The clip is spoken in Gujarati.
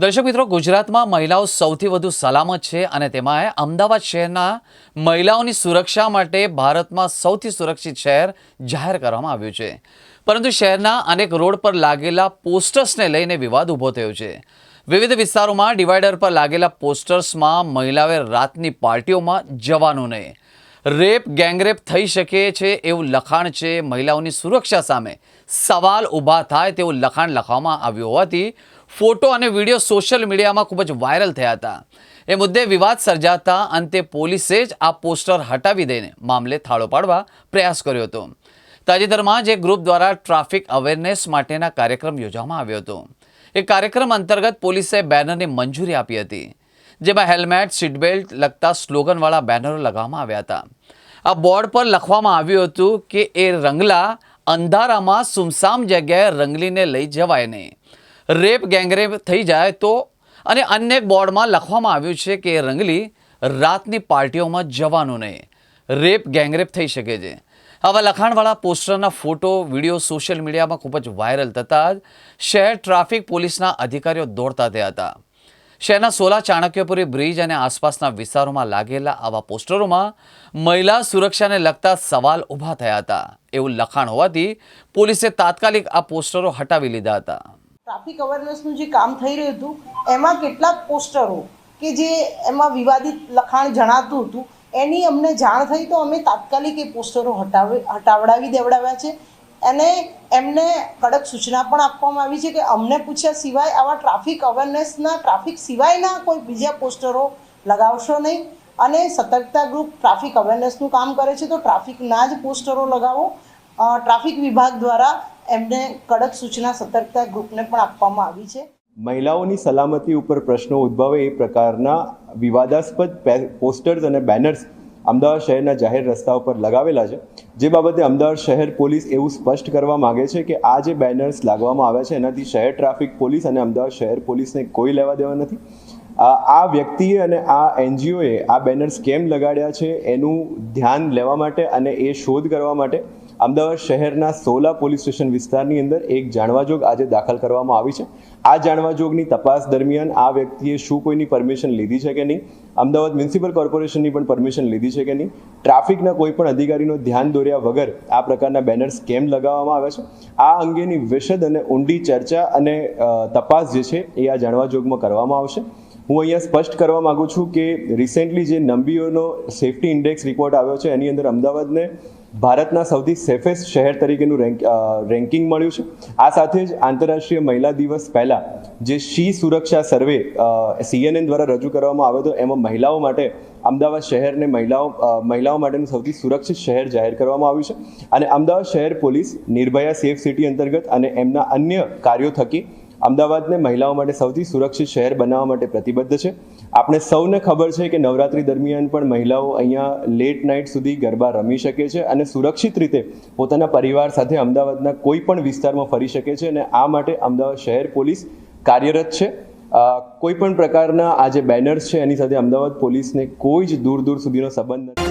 દર્શક મિત્રો, ગુજરાતમાં મહિલાઓ સૌથી વધુ સલામત છે અને તેમાં અમદાવાદ શહેરના મહિલાઓની સુરક્ષા માટે ભારતમાં સૌથી સુરક્ષિત શહેર જાહેર કરવામાં આવ્યું છે. પરંતુ શહેરના અનેક રોડ પર લાગેલા પોસ્ટર્સને લઈને વિવાદ ઊભો થયો છે. વિવિધ વિસ્તારોમાં ડિવાઈડર પર લાગેલા પોસ્ટર્સમાં મહિલાઓએ રાતની પાર્ટીઓમાં જવાનું નહીં રેપ, ગેંગરેપ થઈ શકે છે એવું લખાણ છે મહિલાઓની સુરક્ષા સામે. સવાલ ઊભા થાય તેવું લખાણ લખવામાં આવ્યું હોવાથી ફોટો અને વીડિયો સોશિયલ મીડિયામાં ખૂબ જ વાયરલ થયા હતા. એ મુદ્દે વિવાદ સર્જાતા અંતે પોલીસે જ આ પોસ્ટર હટાવી દઈને મામલે થાળો પાડવા પ્રયાસ કર્યો હતો. તાજેતરમાં જ એક ગ્રુપ દ્વારા ટ્રાફિક અવેરનેસ માટેના કાર્યક્રમ યોજવામાં આવ્યો હતો. એ કાર્યક્રમ અંતર્ગત પોલીસે બેનરને મંજૂરી આપી હતી, જેમાં હેલ્મેટ, સીટબેલ્ટ લગતા સ્લોગનવાળા બેનરો લગાવવામાં આવ્યા હતા. આ બોર્ડ પર લખવામાં આવ્યું હતું કે એ રંગલા અંધારામાં સુમસામ જગ્યાએ રંગલીને લઈ જવાય નહીં. રેપ ગેંગરેપ થઈ જાય તો અને અન્ય બોર્ડમાં લખવામાં આવ્યું છે કે રંગલી રાતની પાર્ટીઓમાં જવાનું નહીં. રેપ ગેંગરેપ થઈ શકે છે. આવા લખાણવાળા પોસ્ટરના ફોટો, વીડિયો સોશિયલ મીડિયામાં ખૂબ જ વાયરલ થતાં જ શહેર ટ્રાફિક પોલીસના અધિકારીઓ દોડતા થયા હતા. શહેરના સોલા ચાણક્યપુરી બ્રિજ અને આસપાસના વિસ્તારોમાં લાગેલા આવા પોસ્ટરોમાં મહિલા સુરક્ષાને લગતા સવાલ ઊભા થયા હતા. એવું લખાણ હોવાથી પોલીસે તાત્કાલિક આ પોસ્ટરો હટાવી લીધા હતા. ટ્રાફિક અવેરનેસનું જે કામ થઈ રહ્યું હતું, એમાં કેટલાક પોસ્ટરો કે જે એમાં વિવાદિત લખાણ જણાતું હતું, એની અમને જાણ થઈ તો અમે તાત્કાલિક એ પોસ્ટરો હટાવી, હટાવડાવી દેવડાવ્યા છે. અને એમને કડક સૂચના પણ આપવામાં આવી છે કે અમને પૂછ્યા સિવાય આવા ટ્રાફિક અવેરનેસના ટ્રાફિક સિવાયના કોઈ બીજા પોસ્ટરો લગાવશો નહીં. અને સતર્કતા ગ્રુપ ટ્રાફિક અવેરનેસનું કામ કરે છે, તો ટ્રાફિકના જ પોસ્ટરો લગાવો. ટ્રાફિક વિભાગ દ્વારા એમને કડક સૂચના સતર્કતા ગ્રુપને પણ આપવામાં આવી છે. મહિલાઓની સલામતી ઉપર પ્રશ્નો ઉદ્ભવે એ પ્રકારના વિવાદાસ્પદ પોસ્ટર્સ અને બેનર્સ અમદાવાદ શહેરના જાહેર રસ્તા ઉપર લગાવેલા છે. જે બાબતે અમદાવાદ શહેર પોલીસ એવું સ્પષ્ટ કરવા માગે છે કે આ જે બેનર્સ લાગવામાં આવ્યા છે, એનાથી શહેર ટ્રાફિક પોલીસ અને અમદાવાદ શહેર પોલીસને કોઈ લેવા દેવા નથી. આ વ્યક્તિએ અને આ એનજીઓએ આ બેનર્સ કેમ લગાડ્યા છે, એનું ધ્યાન લેવા માટે અને એ શોધ કરવા માટે અમદાવાદ શહેરના સોલા પોલીસ સ્ટેશન વિસ્તારની અંદર એક જાણવાજોગ આજે દાખલ કરવામાં આવી છે. આ જાણવાજોગની તપાસ દરમિયાન આ વ્યક્તિએ શું કોઈની પરમિશન લીધી છે કે નહીં? અમદાવાદ મ્યુનિસિપલ કોર્પોરેશનની પણ પરમિશન લીધી છે કે નહીં? ટ્રાફિકના કોઈ પણ અધિકારીનો ધ્યાન દોર્યા વગર આ પ્રકારના બેનર્સ કેમ લગાવવામાં આવે છે? આ અંગેની વિશદ અને ઊંડી ચર્ચા અને તપાસ જે છે એ આ જાણવાજોગમાં કરવામાં આવશે. હું અહીંયા સ્પષ્ટ કરવા માગું છું કે રિસેન્ટલી જે નંબીઓનો સેફ્ટી ઇન્ડેક્સ રિપોર્ટ આવ્યો છે, એની અંદર અમદાવાદને ભારતના સૌથી સેફેસ્ટ શહેર તરીકેનું રેન્ક રેન્કિંગ મળ્યું છે. આ સાથે જ આંતરરાષ્ટ્રીય મહિલા દિવસ પહેલાં જે શી સુરક્ષા સર્વે સીએનએન દ્વારા રજૂ કરવામાં આવ્યો હતો, એમાં મહિલાઓ માટે અમદાવાદ શહેરને મહિલાઓ મહિલાઓ માટેનું સૌથી સુરક્ષિત શહેર જાહેર કરવામાં આવ્યું છે. અને અમદાવાદ શહેર પોલીસ, નિર્ભયા સેફ સિટી અંતર્ગત અને એમના અન્ય કાર્યો થકી અમદાવાદને મહિલાઓ માટે સૌથી સુરક્ષિત શહેર બનાવવા માટે પ્રતિબદ્ધ છે. આપણે સૌને ખબર છે કે નવરાત્રી દરમિયાન પણ મહિલાઓ અહીંયા લેટ નાઇટ સુધી ગરબા રમી શકે છે અને સુરક્ષિત રીતે પોતાના પરિવાર સાથે અમદાવાદના કોઈ પણ વિસ્તારમાં ફરી શકે છે અને આ માટે અમદાવાદ શહેર પોલીસ કાર્યરત છે. કોઈ પણ પ્રકારના આ જે બેનર્સ છે એની સાથે અમદાવાદ પોલીસને કોઈ જ દૂર દૂર સુધીનો સંબંધ નથી.